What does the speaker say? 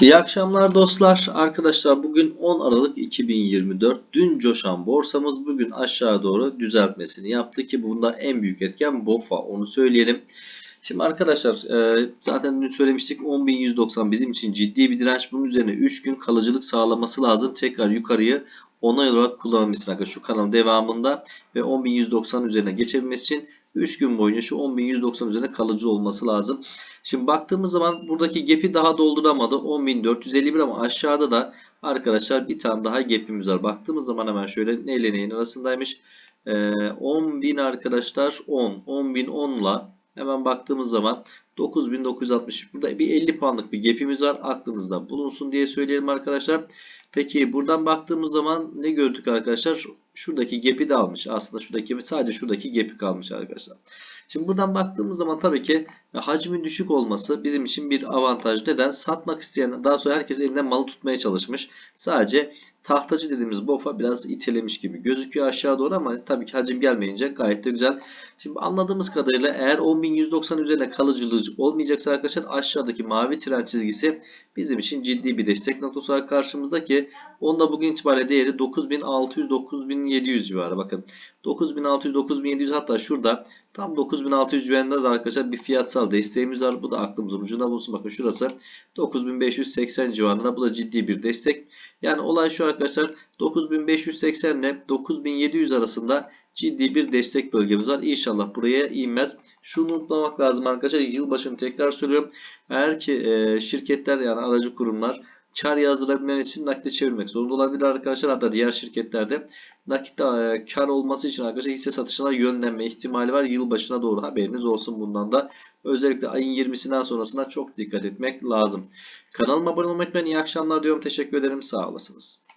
İyi akşamlar dostlar. Arkadaşlar bugün 10 Aralık 2024. Dün coşan borsamız bugün aşağı doğru düzeltmesini yaptı ki bunda en büyük etken BOFA onu söyleyelim. Şimdi arkadaşlar e, zaten dün söylemiştik 10.190 bizim için ciddi bir direnç. Bunun üzerine 3 gün kalıcılık sağlaması lazım. Tekrar yukarıyı onay olarak kullanılması arkadaşlar şu kanalın devamında ve 10.190 üzerine geçebilmesi için 3 gün boyunca şu 10.190 üzerine kalıcı olması lazım. Şimdi baktığımız zaman buradaki gap'i daha dolduramadı. 10.451 ama aşağıda da arkadaşlar bir tane daha gap'imiz var. Baktığımız zaman hemen şöyle neyle neyin arasındaymış. Ee, 10.000 arkadaşlar 10. 10.000 10 ile hemen baktığımız zaman 9960 burada bir 50 puanlık bir gap'imiz var. Aklınızda bulunsun diye söyleyelim arkadaşlar. Peki buradan baktığımız zaman ne gördük arkadaşlar? Şuradaki gap'i de almış. Aslında şuradaki sadece şuradaki gap'i kalmış arkadaşlar. Şimdi buradan baktığımız zaman tabii ki hacmin düşük olması bizim için bir avantaj. Neden? Satmak isteyen daha sonra herkes elinden malı tutmaya çalışmış. Sadece tahtacı dediğimiz BOFA biraz itelemiş gibi gözüküyor aşağı doğru ama tabii ki hacim gelmeyince gayet de güzel. Şimdi anladığımız kadarıyla eğer 10.190 üzerine kalıcılığı olmayacaksa arkadaşlar aşağıdaki mavi tren çizgisi bizim için ciddi bir destek noktası olarak karşımızda ki onda bugün itibariyle değeri 9600-9700 civarı. Bakın 9600-9700 hatta şurada tam 9600 civarında da arkadaşlar bir fiyatsal desteğimiz var. Bu da aklımızın ucunda bulunsun. Bakın şurası 9580 civarında. Bu da ciddi bir destek. Yani olay şu arkadaşlar 9580 ile 9700 arasında ciddi bir destek bölgemiz var. İnşallah buraya inmez. Şunu unutmamak lazım arkadaşlar. Yılbaşını tekrar söylüyorum. Eğer ki şirketler yani aracı kurumlar kar yazdırabilmen için nakite çevirmek zorunda olabilir arkadaşlar. Hatta diğer şirketlerde nakit e, kar olması için arkadaşlar hisse satışına yönlenme ihtimali var. Yılbaşına doğru haberiniz olsun bundan da. Özellikle ayın 20'sinden sonrasına çok dikkat etmek lazım. Kanalıma abone olmayı unutmayın. İyi akşamlar diyorum. Teşekkür ederim. Sağ olasınız.